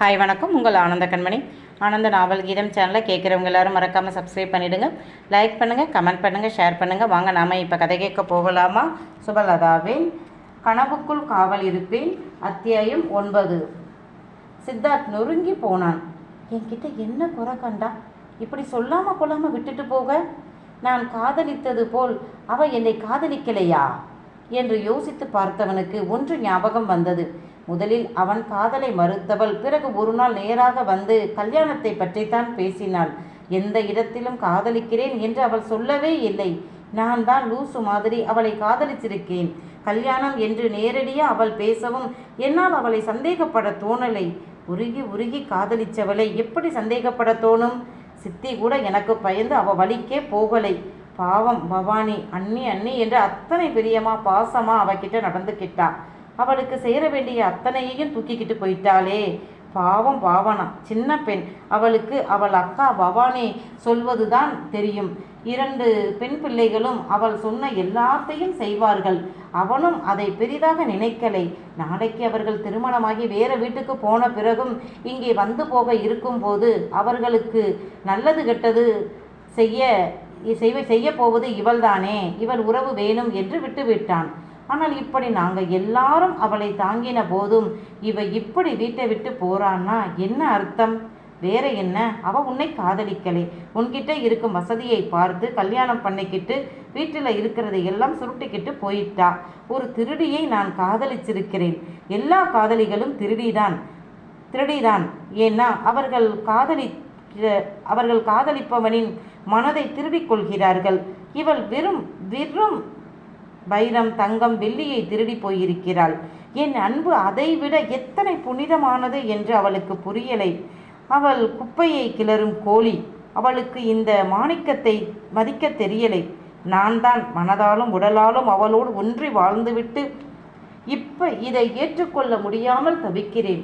Hi வணக்கம். உங்கள் ஆனந்த கண்மணி. ஆனந்த நாவல் கீதம் சேனலை கேட்குறவங்க எல்லாரும் மறக்காமல் சப்ஸ்கிரைப் பண்ணிவிடுங்க லைக் பண்ணுங்கள் கமெண்ட் பண்ணுங்கள் ஷேர் பண்ணுங்கள் வாங்க நாம் இப்போ கதை கேட்க போகலாமா? சுபலதாவின் கனவுக்குள் காவல் இருப்பேன். அத்தியாயம் ஒன்பது. சித்தார்த் நொறுங்கி போனான். என்கிட்ட என்ன குறை கண்டா? இப்படி சொல்லாமல் கொள்ளாமல் விட்டுட்டு போக? நான் காதலித்தது போல் அவள் என்னை காதலிக்கலையா? என்று யோசித்து பார்த்தவனுக்கு ஒன்று ஞாபகம் வந்தது. முதலில் அவன் காதலை மறுத்தவள். பிறகு ஒரு நாள் நேராக வந்து கல்யாணத்தை பற்றித்தான் பேசினாள். எந்த இடத்திலும் காதலிக்கிறேன் என்று அவள் சொல்லவே இல்லை. நான் தான் லூசு மாதிரி அவளை காதலிச்சிருக்கேன். கல்யாணம் என்று நேரடியாக அவள் பேசவும் என்னால் அவளை சந்தேகப்பட தோணலை. உருகி உருகி காதலிச்சவளை எப்படி சந்தேகப்பட தோணும்? சித்தி கூட எனக்கு பயந்து அவ வழிக்கே போகலை. பாவம் பவானி அண்ணி அண்ணி என்று அத்தனை பிரியமா பாசமா அவகிட்ட நடந்துக்கிட்டா அவளுக்கு சேர வேண்டிய அத்தனையையும் தூக்கிக்கிட்டு போயிட்டாளே. பாவம் பாவனா சின்ன பெண். அவளுக்கு அவள் அக்கா பவானி சொல்வதுதான் தெரியும். இரண்டு பெண் பிள்ளைகளும் அவள் சொன்ன எல்லாத்தையும் செய்வார்கள். அவனும் அதை பெரிதாக நினைக்கலை. நாளைக்கு அவர்கள் திருமணமாகி வேற வீட்டுக்கு போன பிறகும் இங்கே வந்து போக இருக்கும்போது அவர்களுக்கு நல்லது கெட்டது செய்ய செய்வ செய்ய போவது இவள்தானே. இவள் உறவு வேணும் என்று விட்டுவிட்டான். ஆனால் இப்படி நாங்கள் எல்லாரும் அவளை தாங்கின போதும் இவ இப்படி வீட்டை விட்டு போறான்னா என்ன அர்த்தம்? வேற என்ன? அவ உன்னை காதலிக்கலை. உன்கிட்ட இருக்கும் வசதியை பார்த்து கல்யாணம் பண்ணிக்கிட்டு வீட்டில் இருக்கிறதை எல்லாம் சுருட்டிக்கிட்டு போயிட்டா. ஒரு திருடியை நான் காதலிச்சிருக்கிறேன். எல்லா காதலிகளும் திருடிதான் திருடிதான். ஏன்னா அவர்கள் காதலி அவர்கள் காதலிப்பவனின் மனதை திருடிக் கொள்கிறார்கள். இவள் வெறும் வெறும் வைரம் தங்கம் வெள்ளியை திருடி போயிருக்கிறாள். என் அன்பு அதைவிட எத்தனை புனிதமானது என்று அவளுக்கு புரியலை. அவள் குப்பையை கிளறும் கோழி. அவளுக்கு இந்த மாணிக்கத்தை மதிக்க தெரியலை. நான் தான் மனதாலும் உடலாலும் அவளோடு ஒன்றி வாழ்ந்துவிட்டு இப்ப இதை ஏற்றுக்கொள்ள முடியாமல் தவிக்கிறேன்.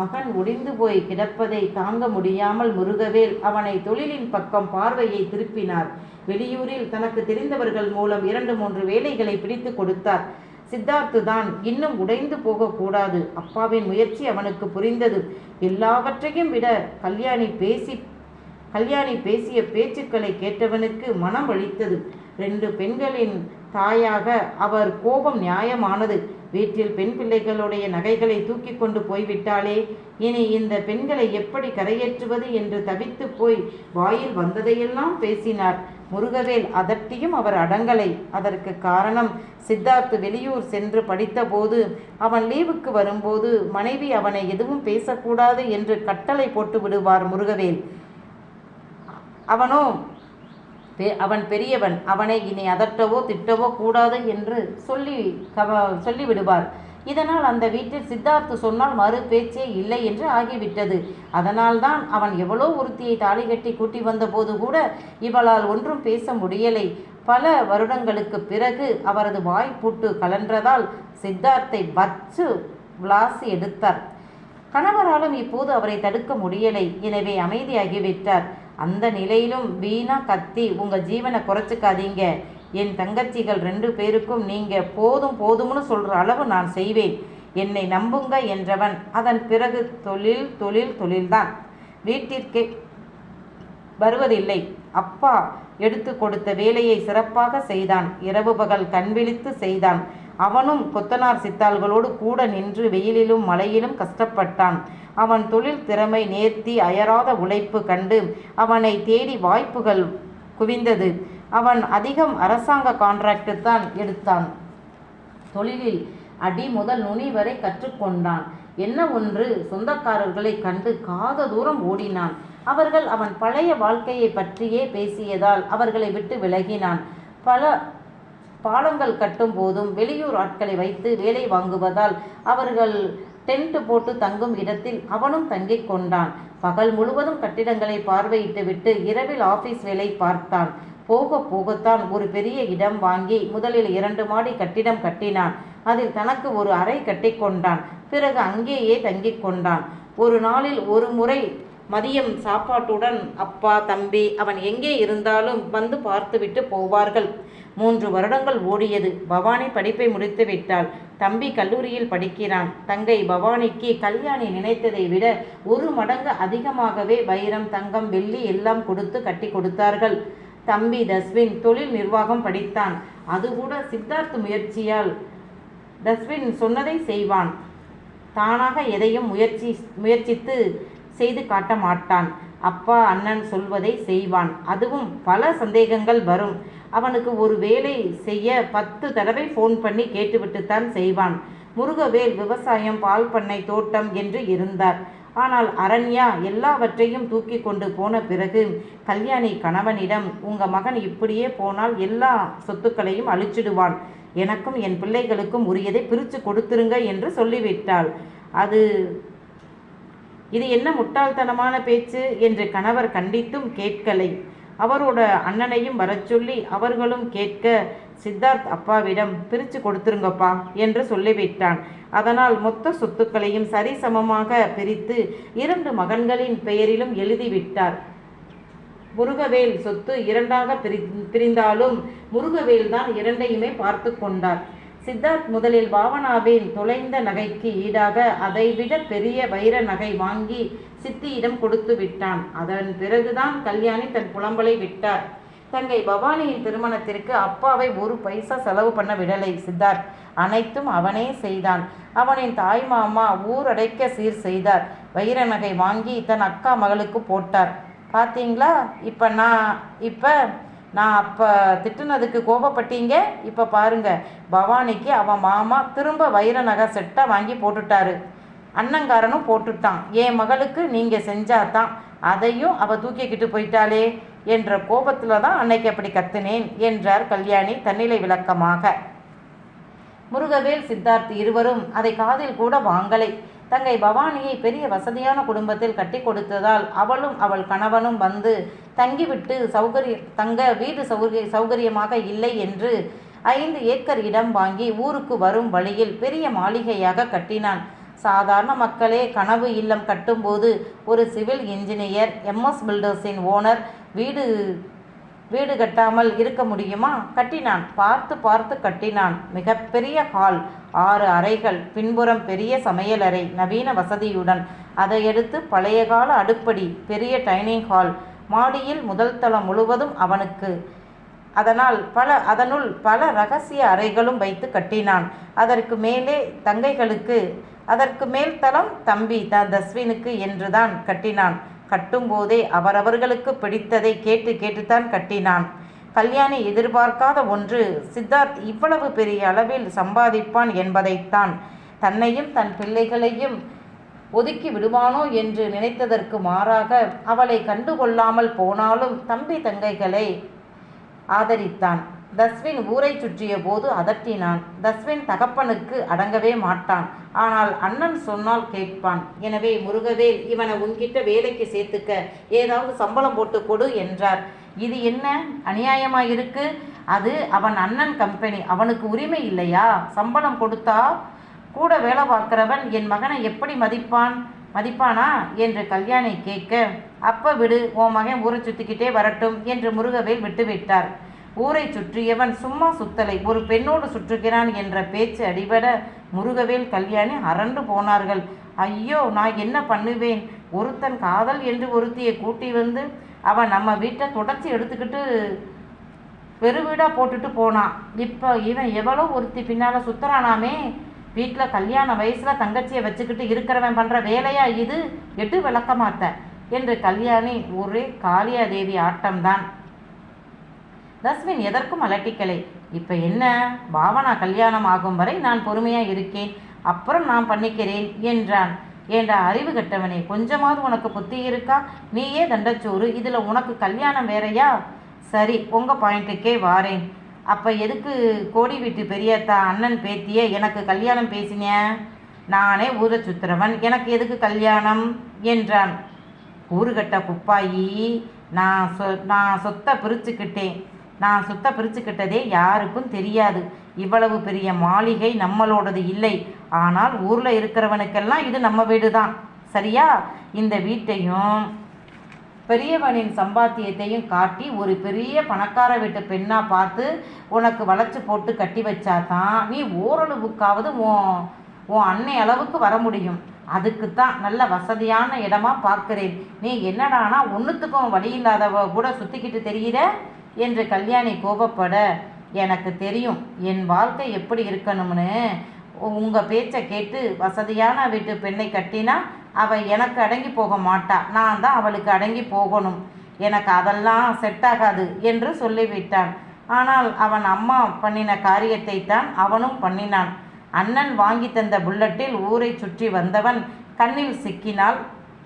மகன் ஒடிந்து போய் கிடப்பதை தாங்க முடியாமல் முருகவேல் அவனை தொழிலின் பக்கம் பார்வையை திருப்பினார். வெளியூரில் தனக்கு தெரிந்தவர்கள் மூலம் இரண்டு மூன்று வேலைகளை பிடித்து கொடுத்தார். சித்தார்த்து தான் இன்னும் உடைந்து போகக்கூடாது அப்பாவின் முயற்சி அவனுக்கு புரிந்தது. எல்லாவற்றையும் விட கல்யாணி பேசி கல்யாணி பேசிய பேச்சுக்களை கேட்டவனுக்கு மனம் வலித்தது ரெண்டு பெண்களின் தாயாக அவர் கோபம் நியாயமானது. வீட்டில் பெண் பிள்ளைகளுடைய நகைகளை தூக்கி கொண்டு போய்விட்டாலே இனி இந்த பெண்களை எப்படி கரையேற்றுவது என்று தவித்து போய் வாயில் வந்ததையெல்லாம் பேசினார். முருகவேல் அதட்டியும் அவர் அடங்கலை. அதற்கு காரணம் சித்தார்த் வெளியூர் சென்று படித்தபோது அவன் லீவுக்கு வரும்போது மனைவி அவனை எதுவும் பேசக்கூடாது என்று கட்டளை போட்டு விடுவார் முருகவேல். அவனோ அவன் பெரியவன் அவனை இனி அதட்டவோ திட்டவோ கூடாது என்று சொல்லி கவ சொல்லிவிடுவார். இதனால் அந்த வீட்டில் சித்தார்த்து சொன்னால் மறு பேச்சே இல்லை என்று ஆகிவிட்டது. அதனால்தான் அவன் எவ்வளோ ஒருத்தியை தாலி கட்டி கூட்டி வந்தபோது கூட இவளால் ஒன்றும் பேச முடியலை. பல வருடங்களுக்கு பிறகு அவரது வாய் பூட்டு கலன்றதால் சித்தார்த்தை வச்சு விளாசி எடுத்தார். கணவராலும் இப்போது அவரை தடுக்க முடியலை. எனவே அமைதியாகிவிட்டார் அந்த நிலையிலும் வீணா கத்தி உங்க ஜீவனை குறைச்சிக்காதீங்க. என் தங்கச்சிகள் ரெண்டு பேருக்கும் நீங்க போதும் போதும்னு சொல்ற அளவு நான் செய்வேன். என்னை நம்புங்க என்றவன். அதன் பிறகு தொழில் தொழில் தொழில்தான். வீட்டிற்கே வருவதில்லை. அப்பா எடுத்து கொடுத்த வேலையை சிறப்பாக செய்தான். இரவு பகல் கண்விழித்து செய்தான். அவனும் கொத்தனார் சித்தாள்களோடு கூட நின்று வெயிலிலும் மழையிலும் கஷ்டப்பட்டான். அவன் தொழில் திறமை நேர்த்தி அயராத உழைப்பு கண்டு அவனை தேடி வாய்ப்புகள் குவிந்தது. அவன் அதிகம் அரசாங்க கான்ட்ராக்டு தான் எடுத்தான். தொழிலில் அடி முதல் நுனி வரை கற்றுக்கொண்டான். என்ன ஒன்று? சொந்தக்காரர்களை கண்டு காத தூரம் ஓடினான். அவர்கள் அவன் பழைய வாழ்க்கையை பற்றியே பேசியதால் அவர்களை விட்டு விலகினான். பல பாலங்கள் கட்டும் போதும் வெளியூர் ஆட்களை வைத்து வேலை வாங்குவதால் அவர்கள் டென்ட் போட்டு தங்கும் இடத்தில் அவனும் தங்கிக் கொண்டான். பகல் முழுவதும் கட்டிடங்களை பார்வையிட்டுவிட்டு இரவில் ஆபீஸ் வேலை பார்த்தான். போக போகத்தான் ஒரு பெரிய இடம் வாங்கி முதலில் இரண்டு மாடி கட்டிடம் கட்டினான். அதில் தனக்கு ஒரு அறை கட்டிக்கொண்டான் பிறகு அங்கேயே தங்கிக் கொண்டான். ஒரு நாளில் ஒரு முறை மதியம் சாப்பாட்டுடன் அப்பா தம்பி அவன் எங்கே இருந்தாலும் வந்து பார்த்துவிட்டு போவார்கள். மூன்று வருடங்கள் ஓடியது. பவானி படிப்பை முடித்து விட்டாள். தம்பி கல்லூரியில் படிக்கிறான். தங்கை பவானிக்கு கல்யாணி நினைத்ததை விட ஒரு மடங்கு அதிகமாகவே வைரம் தங்கம் வெள்ளி எல்லாம் கொடுத்து கட்டி கொடுத்தார்கள். தம்பி தஸ்வின் தொழில் நிர்வாகம் படித்தான். அது கூட சித்தார்த் முயற்சியால் தஸ்வின் சொன்னதை செய்வான். தானாக எதையும் முயற்சி முயற்சித்து செய்து காட்ட மாட்டான். அப்பா அண்ணன் சொல்வதை செய்வான். அதுவும் பல சந்தேகங்கள் வரும். அவனுக்கு ஒரு வேலை செய்ய பத்து தடவை ஃபோன் பண்ணி கேட்டுவிட்டுத்தான் செய்வான். முருகவேல் விவசாயம் பால் பண்ணை தோட்டம் என்று இருந்தார். ஆனால் அரண்யா எல்லாவற்றையும் தூக்கி கொண்டு போன பிறகு கல்யாணி கணவனிடம் உங்க மகன் இப்படியே போனால் எல்லா சொத்துக்களையும் அழிச்சிடுவான். எனக்கும் என் பிள்ளைகளுக்கும் உரியதை பிரித்து கொடுத்துருங்க என்று சொல்லிவிட்டாள். அது இது என்ன முட்டாள்தனமான பேச்சு என்று கணவர் கண்டித்தும் கேட்கலை. அவரோட அண்ணனையும் வரச் சொல்லி அவர்களும் கேட்க சித்தார்த் அப்பாவிடம் பிரித்து கொடுத்துருங்கப்பா என்று சொல்லிவிட்டான். அதனால் மொத்த சொத்துக்களையும் சரிசமமாக பிரித்து இரண்டு மகன்களின் பெயரிலும் எழுதிவிட்டார். முருகவேல் சொத்து இரண்டாக பிரி பிரிந்தாலும் முருகவேல் தான் இரண்டையுமே பார்த்து கொண்டார். சித்தார்த் முதலில் பாவனாவின் தொலைந்த நகைக்கு ஈடாக அதைவிட பெரிய வைர நகை வாங்கி சித்தியிடம் கொடுத்து விட்டான். அதன் பிறகுதான் கல்யாணி தன் புலம்பலை விட்டார். தங்கை பவானியின் திருமணத்திற்கு அப்பாவை ஒரு பைசா செலவு பண்ண விடலை சித்தார்த். அனைத்தும் அவனே செய்தான். அவனின் தாய் மாமா ஊரடைக்க சீர் செய்தார். வைர நகை வாங்கி தன் அக்கா மகளுக்கு போட்டார். பார்த்தீங்களா இப்போ நான் இப்போ நான் அப்போ திட்டுனதுக்கு கோபப்பட்டீங்க? இப்போ பாருங்க. பவானிக்கு அவன் மாமா திரும்ப வைர நகை செட்டை வாங்கி போட்டுட்டாரு. அண்ணங்காரனும் போட்டுட்டான். என் மகளுக்கு நீங்கள் செஞ்சாதான் அதையும் அவள் தூக்கிக்கிட்டு போயிட்டாளே என்ற கோபத்தில் தான் அன்னைக்கு அப்படி கத்துனேன் என்றார் கல்யாணி தன்னிலை விளக்கமாக. முருகவேல் சித்தார்த் இருவரும் அதை காதில் கூட வாங்கலை. தங்கை பவானியை பெரிய வசதியான குடும்பத்தில் கட்டி கொடுத்ததால் அவளும் அவள் கணவனும் வந்து தங்கிவிட்டு சௌகரிய தங்க வீடு சௌகரிய சௌகரியமாக இல்லை என்று ஐந்து ஏக்கர் இடம் வாங்கி ஊருக்கு வரும் வழியில் பெரிய மாளிகையாக கட்டினான். சாதாரண மக்களே கனவு இல்லம் கட்டும்போது ஒரு சிவில் இன்ஜினியர் எம்எஸ் பில்டர்ஸின் ஓனர் வீடு வீடு கட்டாமல் இருக்க முடியுமா? கட்டினான். பார்த்து பார்த்து கட்டினான். மிகப்பெரிய ஹால் ஆறு அறைகள். பின்புறம் பெரிய சமையலறை நவீன வசதியுடன். அதை எடுத்து பழைய கால அடுப்படி. பெரிய டைனிங் ஹால் மாடியில் முதல் தளம் முழுவதும் அவனுக்கு. அதனால் பல அதனுள் பல ரகசிய அறைகளும் வைத்து கட்டினான். அதற்கு மேலே தங்கைகளுக்கு. அதற்கு மேல் தளம் தம்பி த தஸ்வினுக்கு என்றுதான் கட்டினான். கட்டும்போதே அவரவர்களுக்கு பிடித்ததை கேட்டு கேட்டுத்தான் கட்டினான். கல்யாணி எதிர்பார்க்காத ஒன்று சித்தார்த் இவ்வளவு பெரிய அளவில் சம்பாதிப்பான் என்பதைத்தான். தன்னையும் தன் பிள்ளைகளையும் ஒதுக்கி விடுவானோ என்று நினைத்ததற்கு மாறாக அவளை கண்டுகொள்ளாமல் போனாலும் தம்பி தங்கைகளை ஆதரித்தான். தஸ்வின் ஊரை சுற்றிய போது அதட்டினான். தஸ்வின் தகப்பனுக்கு அடங்கவே மாட்டான். ஆனால் அண்ணன் சொன்னால் கேட்பான். எனவே முருகவேல் இவனை உன்கிட்ட வேலைக்கு சேர்த்துக்க. ஏதாவது சம்பளம் போட்டு கொடு என்றார். இது என்ன? அநியாயமா இருக்கு அது அவன் அண்ணன் கம்பெனி. அவனுக்கு உரிமை இல்லையா? சம்பளம் கொடுத்தா கூட வேலை பார்க்கிறவன் என் மகனை எப்படி மதிப்பான்? மதிப்பானா? என்று கல்யாணி கேட்க அப்ப விடு உன் மகன் ஊரை சுத்திக்கிட்டே வரட்டும் என்று முருகவேல் விட்டுவிட்டார். ஊரை சுற்றியவன் சும்மா சுத்தலை ஒரு பெண்ணோடு சுற்றுகிறான் என்ற பேச்சு அடிபட முருகவேல் கல்யாணி அரண்டு போனார்கள். ஐயோ நான் என்ன பண்ணுவேன்? ஒருத்தன் காதல் என்று ஒருத்தியை கூட்டி வந்து அவன் நம்ம வீட்டை தொடச்சி எடுத்துக்கிட்டு பெருவீடாக போட்டுட்டு போனான் இப்போ இவன் எவ்வளோ ஒருத்தி பின்னால் சுத்துறானாமே? வீட்டில் கல்யாண வயசில் தங்கச்சியை வச்சுக்கிட்டு இருக்கிறவன் பண்ணுற வேலையா இது? எட்டு விளக்க என்று கல்யாணி ஒரே காளியாதேவி ஆட்டம்தான். தஸ்வின் எதற்கும் அலட்டிக்கலை. இப்போ என்ன? பாவனா கல்யாணம் ஆகும் வரை நான் பொறுமையாக இருக்கேன். அப்புறம் நான் பண்ணிக்கிறேன் என்றான். ஏண்டா அறிவு கட்டவனே கொஞ்சமாவது உனக்கு புத்தி இருக்கா? நீயே தண்டச்சோறு இதில் உனக்கு கல்யாணம் வேறையா? சரி உங்கள் பாயிண்ட்டுக்கே வாரேன். அப்போ எதுக்கு கோடி வீட்டு பெரியத்தா அண்ணன் பேத்திய எனக்கு கல்யாணம் பேசினிய நானே ஊரை சுத்துறவன் எனக்கு எதுக்கு கல்யாணம்? என்றான். ஊருகட்ட குப்பாயி நான் சொ நான் சொத்தை பிரிச்சுக்கிட்டேன். நான் சுத்த பிரிச்சுக்கிட்டதே யாருக்கும் தெரியாது. இவ்வளவு பெரிய மாளிகை நம்மளோடது இல்லை. ஆனால் ஊரில் இருக்கிறவனுக்கெல்லாம் இது நம்ம வீடு தான் சரியா? இந்த வீட்டையும் பெரியவனின் சம்பாத்தியத்தையும் காட்டி ஒரு பெரிய பணக்கார வீட்டு பெண்ணா பார்த்து உனக்கு வளைச்சு போட்டு கட்டி வச்சாதான் நீ ஓரளவுக்காவது உன் உன் அன்னை அளவுக்கு வர முடியும். அதுக்கு தான் நல்ல வசதியான இடமா பார்க்கிறேன். நீ என்னடானா ஒன்றுத்துக்கும் வழி இல்லாதவ கூட சுற்றிக்கிட்டு தெரிகிற என்று கல்யாணி கோபப்பட எனக்கு தெரியும் என் வாழ்க்கை எப்படி இருக்கணும்னு. உங்கள் பேச்சை கேட்டு வசதியான வீட்டு பெண்ணை கட்டினா அவள் எனக்கு அடங்கி போக மாட்டா. நான் தான் அவளுக்கு அடங்கி போகணும். எனக்கு அதெல்லாம் செட் ஆகாது என்று சொல்லிவிட்டான். ஆனால் அவன் அம்மா பண்ணின காரியத்தை தான் அவனும் பண்ணினான். அண்ணன் வாங்கி தந்த புல்லட்டில் ஊரை சுற்றி வந்தவன் கண்ணில் சிக்கினாள்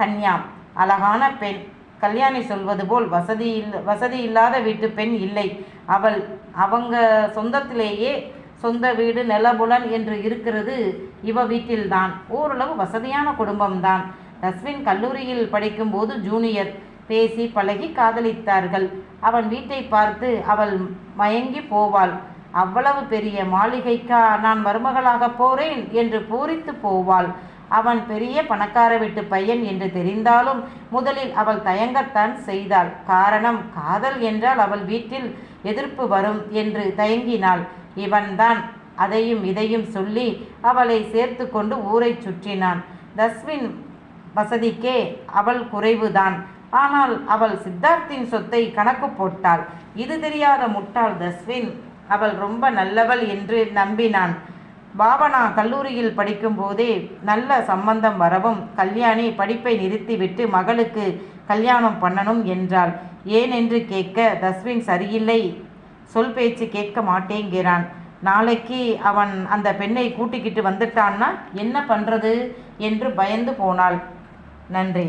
கன்யா அழகான பெண். கல்யாணி சொல்வது போல் வசதி இல் வசதி இல்லாத வீட்டு பெண் இல்லை. அவள் அவங்க சொந்தத்திலேயே சொந்த வீடு நிலபுலன் என்று இருக்கிறது இவ வீட்டில்தான். ஓரளவு வசதியான குடும்பம்தான். தஸ்வின் கல்லூரியில் படிக்கும்போது ஜூனியர். பேசி பழகி காதலித்தார்கள். அவன் வீட்டை பார்த்து அவள் மயங்கி போவாள். அவ்வளவு பெரிய மாளிகைக்கா நான் மருமகளாக போறேன் என்று பூரித்து போவாள். அவன் பெரிய பணக்கார வீட்டு பையன் என்று தெரிந்தாலும் முதலில் அவள் தயங்கத்தான் செய்தாள். காரணம் காதல் என்றால் அவள் வீட்டில் எதிர்ப்பு வரும் என்று தயங்கினாள். இவன்தான் அதையும் இதையும் சொல்லி அவளை சேர்த்து கொண்டு ஊரை சுற்றினான். தஸ்வின் வசதிக்கே அவள் குறைவுதான். ஆனால் அவள் சித்தார்த்தின் சொத்தை கணக்கு போட்டாள். இது தெரியாத முட்டாள் தஸ்வின். அவள் ரொம்ப நல்லவள் என்று நம்பினான். பாவனா கல்லூரியில் படிக்கும்போதே நல்ல சம்பந்தம் வரவும் கல்யாணி படிப்பை நிறுத்திவிட்டு மகளுக்கு கல்யாணம் பண்ணணும் என்றாள். ஏனென்று கேட்க தஸ்வின் சரியில்லை. சொல் பேச்சு கேட்க மாட்டேங்கிறான். நாளைக்கு அவன் அந்த பெண்ணை கூட்டிக்கிட்டு வந்துட்டான்னா என்ன பண்ணுறது என்று பயந்து போனாள். நன்றி.